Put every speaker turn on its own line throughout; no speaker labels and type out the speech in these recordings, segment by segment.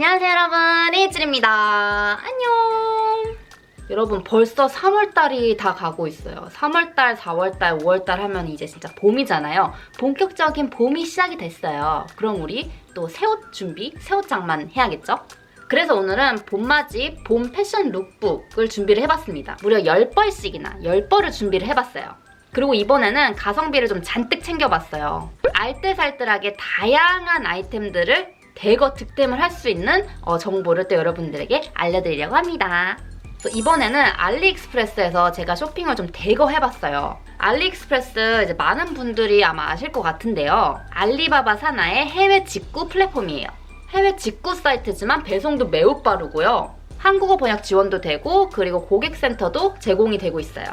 안녕하세요 여러분. 에이즐입니다. 안녕. 여러분 벌써 3월달이 다 가고 있어요. 3월달, 4월달, 5월달 하면 이제 진짜 봄이잖아요. 본격적인 봄이 시작이 됐어요. 그럼 우리 또 새 옷 준비, 새 옷 장만 해야겠죠? 그래서 오늘은 봄맞이 봄 패션 룩북을 준비를 해봤습니다. 무려 10벌씩이나 10벌을 준비를 해봤어요. 그리고 이번에는 가성비를 좀 잔뜩 챙겨봤어요. 알뜰살뜰하게 다양한 아이템들을 대거 득템을 할 수 있는 어, 정보를 또 여러분들에게 알려드리려고 합니다. 이번에는 알리익스프레스에서 제가 쇼핑을 좀 대거 해봤어요. 알리익스프레스 이제 많은 분들이 아마 아실 것 같은데요. 알리바바 산하의 해외 직구 플랫폼이에요. 해외 직구 사이트지만 배송도 매우 빠르고요. 한국어 번역 지원도 되고 그리고 고객센터도 제공이 되고 있어요.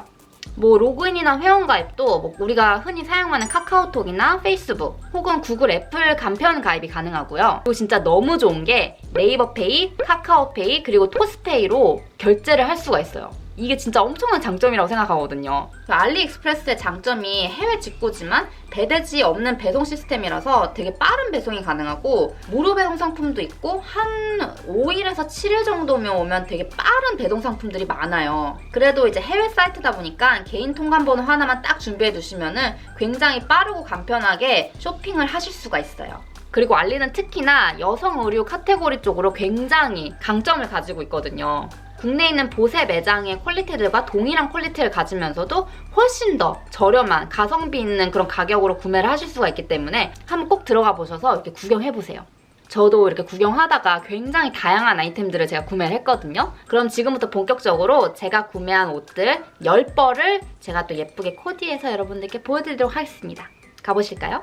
뭐 로그인이나 회원 가입도 뭐 우리가 흔히 사용하는 카카오톡이나 페이스북 혹은 구글 애플 간편 가입이 가능하고요. 그리고 진짜 너무 좋은 게 네이버페이, 카카오페이 그리고 토스페이로 결제를 할 수가 있어요. 이게 진짜 엄청난 장점이라고 생각하거든요. 그 알리익스프레스의 장점이 해외 직구지만 배대지 없는 배송 시스템이라서 되게 빠른 배송이 가능하고 무료 배송 상품도 있고 한 5일에서 7일 정도면 오면 되게 빠른 배송 상품들이 많아요. 그래도 이제 해외 사이트다 보니까 개인 통관번호 하나만 딱 준비해 두시면은 굉장히 빠르고 간편하게 쇼핑을 하실 수가 있어요. 그리고 알리는 특히나 여성 의류 카테고리 쪽으로 굉장히 강점을 가지고 있거든요. 국내에 있는 보세 매장의 퀄리티들과 동일한 퀄리티를 가지면서도 훨씬 더 저렴한 가성비 있는 그런 가격으로 구매를 하실 수가 있기 때문에 한번 꼭 들어가 보셔서 이렇게 구경해 보세요. 저도 이렇게 구경하다가 굉장히 다양한 아이템들을 제가 구매를 했거든요. 그럼 지금부터 본격적으로 제가 구매한 옷들 10벌을 제가 또 예쁘게 코디해서 여러분들께 보여드리도록 하겠습니다. 가보실까요?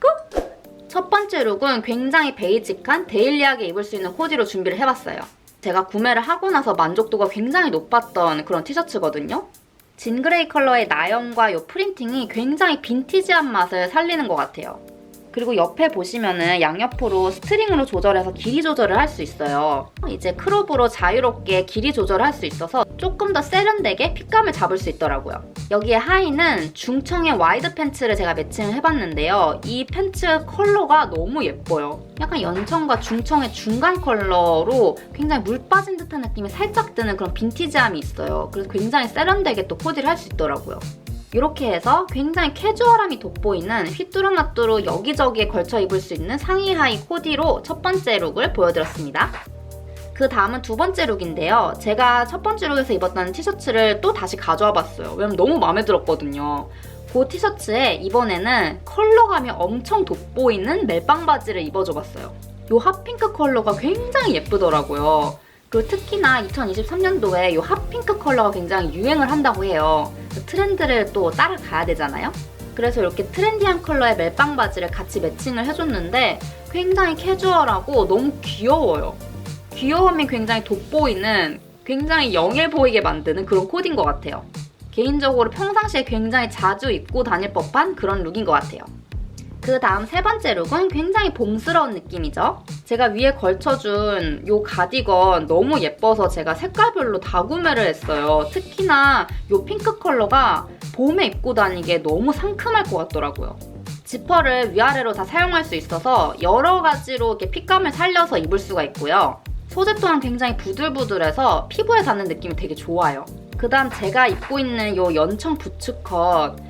꾹! 첫 번째 룩은 굉장히 베이직한 데일리하게 입을 수 있는 코디로 준비를 해봤어요. 제가 구매를 하고 나서 만족도가 굉장히 높았던 그런 티셔츠거든요. 진그레이 컬러의 나염과 이 프린팅이 굉장히 빈티지한 맛을 살리는 것 같아요. 그리고 옆에 보시면은 양옆으로 스트링으로 조절해서 길이 조절을 할 수 있어요. 이제 크롭으로 자유롭게 길이 조절을 할수 있어서 조금 더 세련되게 핏감을 잡을 수 있더라고요. 여기에 하의는 중청의 와이드 팬츠를 제가 매칭을 해봤는데요. 이 팬츠 컬러가 너무 예뻐요. 약간 연청과 중청의 중간 컬러로 굉장히 물 빠진 듯한 느낌이 살짝 드는 그런 빈티지함이 있어요. 그래서 굉장히 세련되게 또 코디를 할 수 있더라고요. 이렇게 해서 굉장히 캐주얼함이 돋보이는 휘뚜루마뚜루 여기저기에 걸쳐 입을 수 있는 상의 하의 코디로 첫 번째 룩을 보여드렸습니다. 그 다음은 두 번째 룩인데요. 제가 첫 번째 룩에서 입었던 티셔츠를 또 다시 가져와 봤어요. 왜냐면 너무 마음에 들었거든요. 그 티셔츠에 이번에는 컬러감이 엄청 돋보이는 멜빵 바지를 입어줘 봤어요. 이 핫핑크 컬러가 굉장히 예쁘더라고요. 그리고 특히나 2023년도에 이 핫핑크 컬러가 굉장히 유행을 한다고 해요. 그 트렌드를 또 따라가야 되잖아요. 그래서 이렇게 트렌디한 컬러의 멜빵 바지를 같이 매칭을 해줬는데 굉장히 캐주얼하고 너무 귀여워요. 귀여움이 굉장히 돋보이는 굉장히 영해 보이게 만드는 그런 코디인 것 같아요. 개인적으로 평상시에 굉장히 자주 입고 다닐 법한 그런 룩인 것 같아요. 그 다음 세 번째 룩은 굉장히 봄스러운 느낌이죠. 제가 위에 걸쳐준 이 가디건 너무 예뻐서 제가 색깔별로 다 구매를 했어요. 특히나 이 핑크 컬러가 봄에 입고 다니기에 너무 상큼할 것 같더라고요. 지퍼를 위아래로 다 사용할 수 있어서 여러 가지로 이렇게 핏감을 살려서 입을 수가 있고요. 소재 또한 굉장히 부들부들해서 피부에 닿는 느낌이 되게 좋아요. 그 다음 제가 입고 있는 이 연청 부츠컷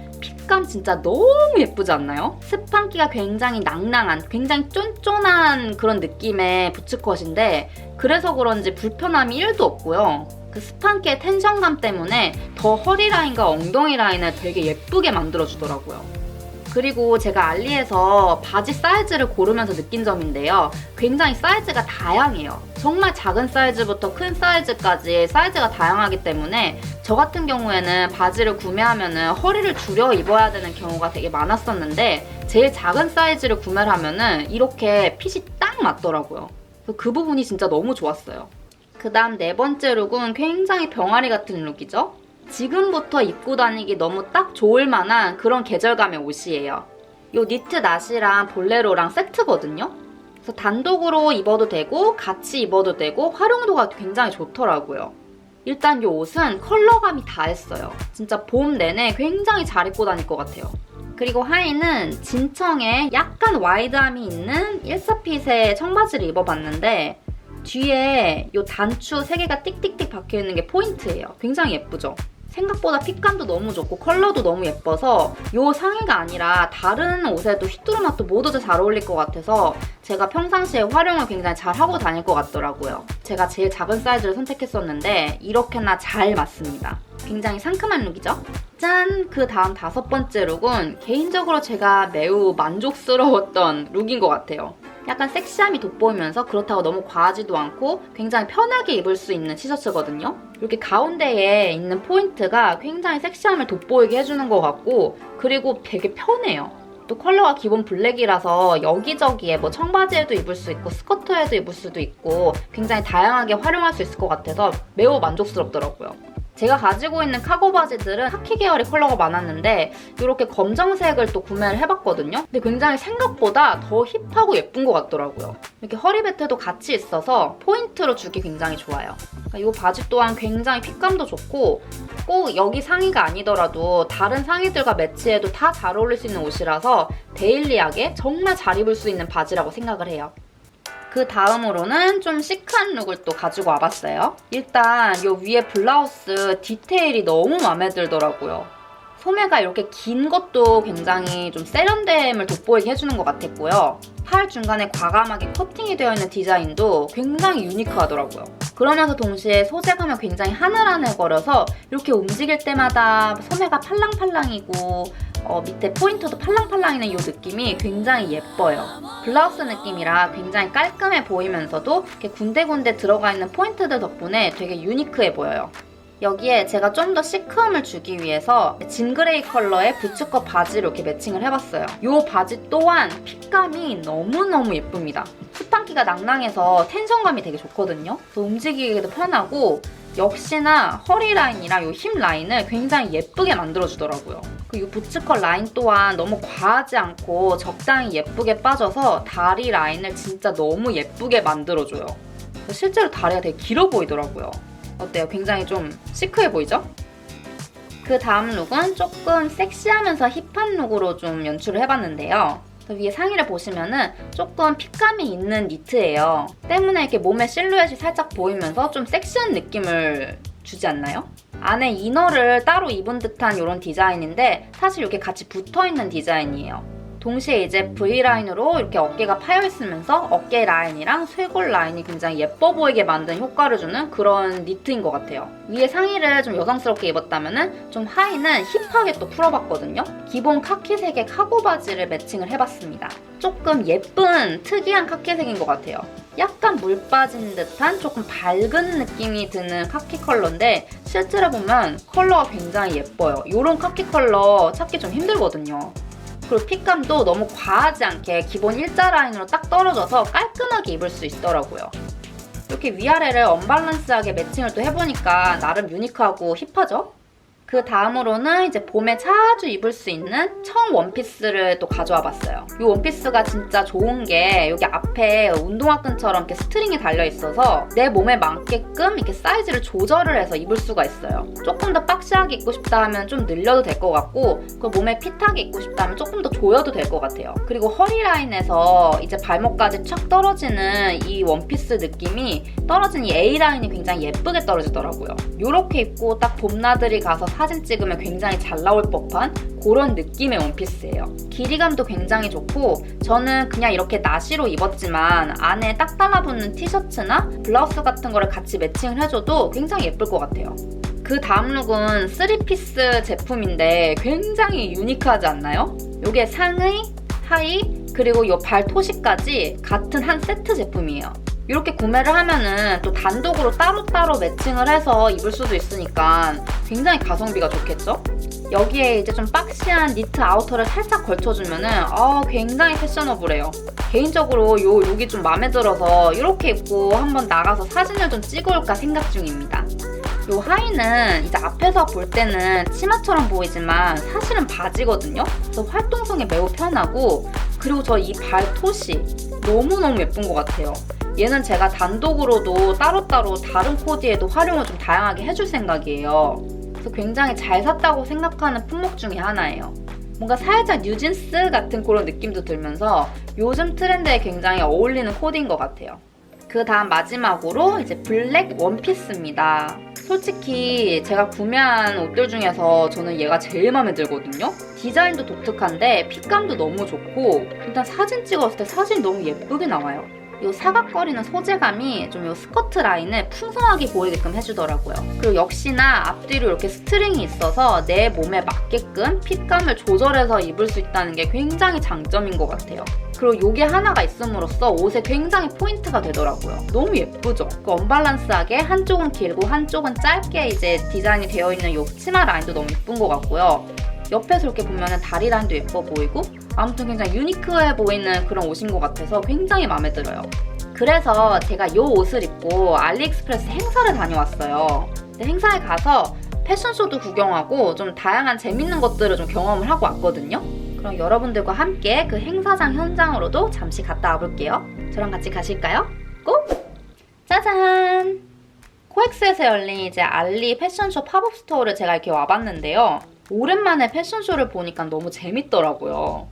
핏감 진짜 너무 예쁘지 않나요? 스판기가 굉장히 낭낭한, 굉장히 쫀쫀한 그런 느낌의 부츠컷인데 그래서 그런지 불편함이 1도 없고요. 그 스판기의 텐션감 때문에 더 허리 라인과 엉덩이 라인을 되게 예쁘게 만들어주더라고요. 그리고 제가 알리에서 바지 사이즈를 고르면서 느낀 점인데요. 굉장히 사이즈가 다양해요. 정말 작은 사이즈부터 큰 사이즈까지 사이즈가 다양하기 때문에 저 같은 경우에는 바지를 구매하면 허리를 줄여 입어야 되는 경우가 되게 많았었는데 제일 작은 사이즈를 구매를 하면 이렇게 핏이 딱 맞더라고요. 그 부분이 진짜 너무 좋았어요. 그 다음 네 번째 룩은 굉장히 병아리 같은 룩이죠. 지금부터 입고 다니기 너무 딱 좋을 만한 그런 계절감의 옷이에요. 이 니트 나시랑 볼레로랑 세트거든요. 그래서 단독으로 입어도 되고 같이 입어도 되고 활용도가 굉장히 좋더라고요. 일단 이 옷은 컬러감이 다 했어요. 진짜 봄 내내 굉장히 잘 입고 다닐 것 같아요. 그리고 하의는 진청에 약간 와이드함이 있는 1사핏의 청바지를 입어봤는데 뒤에 이 단추 3개가 띡띡띡 박혀있는 게 포인트예요. 굉장히 예쁘죠? 생각보다 핏감도 너무 좋고 컬러도 너무 예뻐서 이 상의가 아니라 다른 옷에도 휘뚜루마뚜 모두 다잘 어울릴 것 같아서 제가 평상시에 활용을 굉장히 잘 하고 다닐 것 같더라고요. 제가 제일 작은 사이즈를 선택했었는데 이렇게나 잘 맞습니다. 굉장히 상큼한 룩이죠? 짠! 그 다음 다섯 번째 룩은 개인적으로 제가 매우 만족스러웠던 룩인 것 같아요. 약간 섹시함이 돋보이면서 그렇다고 너무 과하지도 않고 굉장히 편하게 입을 수 있는 티셔츠거든요. 이렇게 가운데에 있는 포인트가 굉장히 섹시함을 돋보이게 해주는 것 같고 그리고 되게 편해요. 또 컬러가 기본 블랙이라서 여기저기에 뭐 청바지에도 입을 수 있고 스커트에도 입을 수도 있고 굉장히 다양하게 활용할 수 있을 것 같아서 매우 만족스럽더라고요. 제가 가지고 있는 카고 바지들은 카키 계열의 컬러가 많았는데 이렇게 검정색을 또 구매를 해봤거든요. 근데 굉장히 생각보다 더 힙하고 예쁜 것 같더라고요. 이렇게 허리 베트도 같이 있어서 포인트로 주기 굉장히 좋아요. 그러니까 이 바지 또한 굉장히 핏감도 좋고 꼭 여기 상의가 아니더라도 다른 상의들과 매치해도 다 잘 어울릴 수 있는 옷이라서 데일리하게 정말 잘 입을 수 있는 바지라고 생각을 해요. 그 다음으로는 좀 시크한 룩을 또 가지고 와봤어요. 일단 이 위에 블라우스 디테일이 너무 마음에 들더라고요. 소매가 이렇게 긴 것도 굉장히 좀 세련됨을 돋보이게 해주는 것 같았고요. 팔 중간에 과감하게 커팅이 되어 있는 디자인도 굉장히 유니크하더라고요. 그러면서 동시에 소재감이 굉장히 하늘하늘 거려서 이렇게 움직일 때마다 소매가 팔랑팔랑이고 어, 밑에 포인트도 팔랑팔랑이는 이 느낌이 굉장히 예뻐요. 블라우스 느낌이라 굉장히 깔끔해 보이면서도 이렇게 군데군데 들어가 있는 포인트들 덕분에 되게 유니크해 보여요. 여기에 제가 좀 더 시크함을 주기 위해서 진그레이 컬러의 부츠컷 바지를 이렇게 매칭을 해봤어요. 이 바지 또한 핏감이 너무너무 예쁩니다. 스판기가 낭낭해서 텐션감이 되게 좋거든요. 움직이기도 편하고 역시나 허리 라인이랑 이 힙 라인을 굉장히 예쁘게 만들어주더라고요. 그리고 이 부츠컷 라인 또한 너무 과하지 않고 적당히 예쁘게 빠져서 다리 라인을 진짜 너무 예쁘게 만들어줘요. 실제로 다리가 되게 길어 보이더라고요. 어때요? 굉장히 좀 시크해 보이죠? 그 다음 룩은 조금 섹시하면서 힙한 룩으로 좀 연출을 해봤는데요. 위에 상의를 보시면은 조금 핏감이 있는 니트예요. 때문에 이렇게 몸의 실루엣이 살짝 보이면서 좀 섹시한 느낌을 주지 않나요? 안에 이너를 따로 입은 듯한 이런 디자인인데 사실 이렇게 같이 붙어 있는 디자인이에요. 동시에 이제 V라인으로 이렇게 어깨가 파여있으면서 어깨 라인이랑 쇄골 라인이 굉장히 예뻐 보이게 만든 효과를 주는 그런 니트인 것 같아요. 위에 상의를 좀 여성스럽게 입었다면 좀 하의는 힙하게 또 풀어봤거든요. 기본 카키색의 카고 바지를 매칭을 해봤습니다. 조금 예쁜 특이한 카키색인 것 같아요. 약간 물 빠진 듯한 조금 밝은 느낌이 드는 카키 컬러인데 실제로 보면 컬러가 굉장히 예뻐요. 이런 카키 컬러 찾기 좀 힘들거든요. 그리고 핏감도 너무 과하지 않게 기본 일자 라인으로 딱 떨어져서 깔끔하게 입을 수 있더라고요. 이렇게 위아래를 언밸런스하게 매칭을 또 해보니까 나름 유니크하고 힙하죠? 그 다음으로는 이제 봄에 자주 입을 수 있는 청 원피스를 또 가져와 봤어요. 이 원피스가 진짜 좋은 게 여기 앞에 운동화 끈처럼 이렇게 스트링이 달려 있어서 내 몸에 맞게끔 이렇게 사이즈를 조절을 해서 입을 수가 있어요. 조금 더 박시하게 입고 싶다 하면 좀 늘려도 될 것 같고 그 몸에 핏하게 입고 싶다 하면 조금 더 조여도 될 것 같아요. 그리고 허리 라인에서 이제 발목까지 촥 떨어지는 이 원피스 느낌이 떨어진 이 A 라인이 굉장히 예쁘게 떨어지더라고요. 이렇게 입고 딱 봄나들이 가서 사진 찍으면 굉장히 잘 나올 법한 그런 느낌의 원피스예요. 길이감도 굉장히 좋고 저는 그냥 이렇게 나시로 입었지만 안에 딱 달라붙는 티셔츠나 블라우스 같은 거를 같이 매칭을 해줘도 굉장히 예쁠 것 같아요. 그 다음 룩은 3피스 제품인데 굉장히 유니크하지 않나요? 이게 상의, 하의, 그리고 이 발토시까지 같은 한 세트 제품이에요. 이렇게 구매를 하면은 또 단독으로 따로따로 매칭을 해서 입을 수도 있으니까 굉장히 가성비가 좋겠죠? 여기에 이제 좀 박시한 니트 아우터를 살짝 걸쳐주면은 아 굉장히 패셔너블해요. 개인적으로 요 룩이 좀 마음에 들어서 이렇게 입고 한번 나가서 사진을 좀 찍어올까 생각 중입니다. 요 하의는 이제 앞에서 볼 때는 치마처럼 보이지만 사실은 바지거든요. 그래서 활동성에 매우 편하고 그리고 저 이 발토시 너무너무 예쁜 것 같아요. 얘는 제가 단독으로도 따로따로 다른 코디에도 활용을 좀 다양하게 해줄 생각이에요. 그래서 굉장히 잘 샀다고 생각하는 품목 중에 하나예요. 뭔가 살짝 뉴진스 같은 그런 느낌도 들면서 요즘 트렌드에 굉장히 어울리는 코디인 것 같아요. 그그 다음 마지막으로 이제 블랙 원피스입니다. 솔직히 제가 구매한 옷들 중에서 저는 얘가 제일 마음에 들거든요. 디자인도 독특한데 핏감도 너무 좋고 일단 사진 찍었을 때 사진이 너무 예쁘게 나와요. 이 사각거리는 소재감이 좀 이 스커트 라인을 풍성하게 보이게끔 해주더라고요. 그리고 역시나 앞뒤로 이렇게 스트링이 있어서 내 몸에 맞게끔 핏감을 조절해서 입을 수 있다는 게 굉장히 장점인 것 같아요. 그리고 이게 하나가 있음으로써 옷에 굉장히 포인트가 되더라고요. 너무 예쁘죠? 그 언밸런스하게 한쪽은 길고 한쪽은 짧게 이제 디자인이 되어 있는 이 치마 라인도 너무 예쁜 것 같고요. 옆에서 이렇게 보면 다리 라인도 예뻐 보이고 아무튼 굉장히 유니크해 보이는 그런 옷인 것 같아서 굉장히 마음에 들어요. 그래서 제가 이 옷을 입고 알리익스프레스 행사를 다녀왔어요. 행사에 가서 패션쇼도 구경하고 좀 다양한 재밌는 것들을 좀 경험을 하고 왔거든요. 그럼 여러분들과 함께 그 행사장 현장으로도 잠시 갔다 와볼게요. 저랑 같이 가실까요? 고! 짜잔! 코엑스에서 열린 이제 알리 패션쇼 팝업 스토어를 제가 이렇게 와봤는데요. 오랜만에 패션쇼를 보니까 너무 재밌더라고요.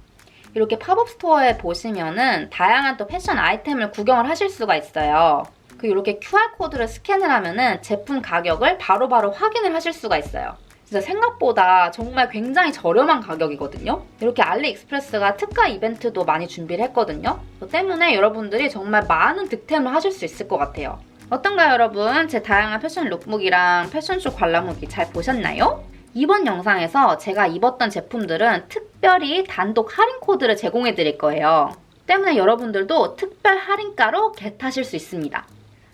이렇게 팝업 스토어에 보시면은 다양한 또 패션 아이템을 구경을 하실 수가 있어요. 그 이렇게 QR코드를 스캔을 하면은 제품 가격을 바로바로 확인을 하실 수가 있어요. 진짜 생각보다 정말 굉장히 저렴한 가격이거든요. 이렇게 알리익스프레스가 특가 이벤트도 많이 준비를 했거든요. 그 때문에 여러분들이 정말 많은 득템을 하실 수 있을 것 같아요. 어떤가요, 여러분? 제 다양한 패션 룩북이랑 패션쇼 관람 후기 잘 보셨나요? 이번 영상에서 제가 입었던 제품들은 특별히 단독 할인 코드를 제공해 드릴 거예요. 때문에 여러분들도 특별 할인가로 겟하실 수 있습니다.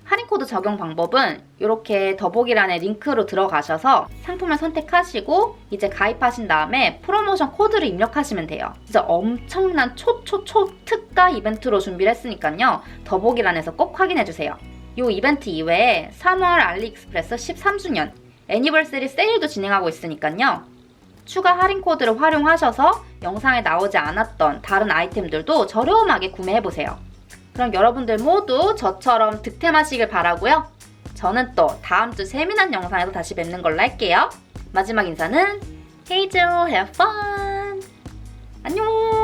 할인 코드 적용 방법은 이렇게 더보기란에 링크로 들어가셔서 상품을 선택하시고 이제 가입하신 다음에 프로모션 코드를 입력하시면 돼요. 진짜 엄청난 초초초 특가 이벤트로 준비를 했으니까요. 더보기란에서 꼭 확인해 주세요. 이 이벤트 이외에 3월 알리익스프레스 13주년 애니버서리 세일도 진행하고 있으니까요. 추가 할인 코드를 활용하셔서 영상에 나오지 않았던 다른 아이템들도 저렴하게 구매해보세요. 그럼 여러분들 모두 저처럼 득템하시길 바라고요. 저는 또 다음 주 재미난 영상에서 다시 뵙는 걸로 할게요. 마지막 인사는 헤이즈 have fun! 안녕!